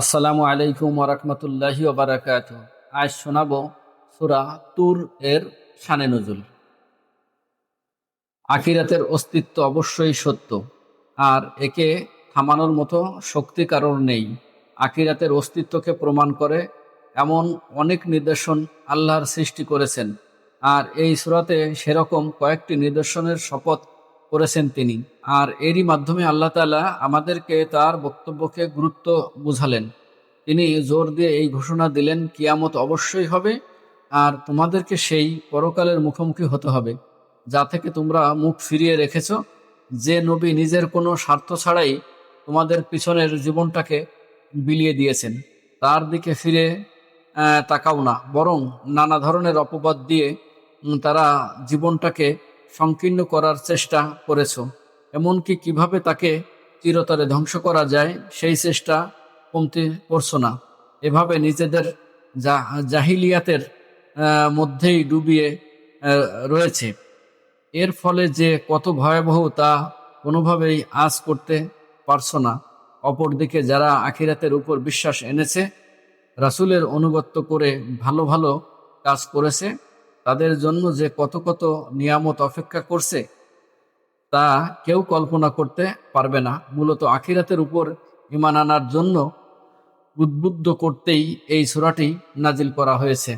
আসসালামু আলাইকুম ওরহমতুল্লাহি ওবরাকাত আজ শোনাব সুরা তুর এর শানে নজুল। আখিরাতের অস্তিত্ব অবশ্যই সত্য, আর একে থামানোর মতো শক্তি কারণ নেই। আখিরাতের অস্তিত্বকে প্রমাণ করে এমন অনেক নিদর্শন আল্লাহর সৃষ্টি করেছেন, আর এই সুরাতে সেরকম কয়েকটি নিদর্শনের শপথ করেছেন তিনি। আর এরই মাধ্যমে আল্লাহ তাআলা আমাদেরকে তার বক্তব্যকে গুরুত্ব বুঝালেন। তিনি জোর দিয়ে এই ঘোষণা দিলেন, কিয়ামত অবশ্যই হবে, আর তোমাদেরকে সেই পরকালের মুখোমুখি হতে হবে। যা থেকে তোমরা মুখ ফিরিয়ে রেখেছ, যে নবী নিজের কোনো স্বার্থ ছাড়াই তোমাদের পিছনের জীবনটাকে বিলিয়ে দিয়েছেন। তার দিকে ফিরে তাকাও না, বরং নানা ধরনের অপবাদ দিয়ে তারা জীবনটাকে সংকীর্ণ করার চেষ্টা করেছ। এমনকি কীভাবে তাকে চিরতরে ধ্বংস করা যায়, সেই চেষ্টা কমতে করছ না। এভাবে নিজেদের জাহিলিয়াতের মধ্যেই ডুবিয়ে রয়েছে। এর ফলে যে কত ভয়াবহ তা কোনোভাবেই আজ করতে পারছ না। অপরদিকে যারা আখিরাতের উপর বিশ্বাস এনেছে, রাসুলের অনুগত্য করে ভালো ভালো কাজ করেছে তাদের জন্য যে কত কত নিয়ামত অপেক্ষা করছে, তা কেউ কল্পনা করতে পারবে না। মূলত আখিরাতের উপর ইমান আনার জন্য উদ্বুদ্ধ করতেই এই সুরাটি নাজিল করা হয়েছে।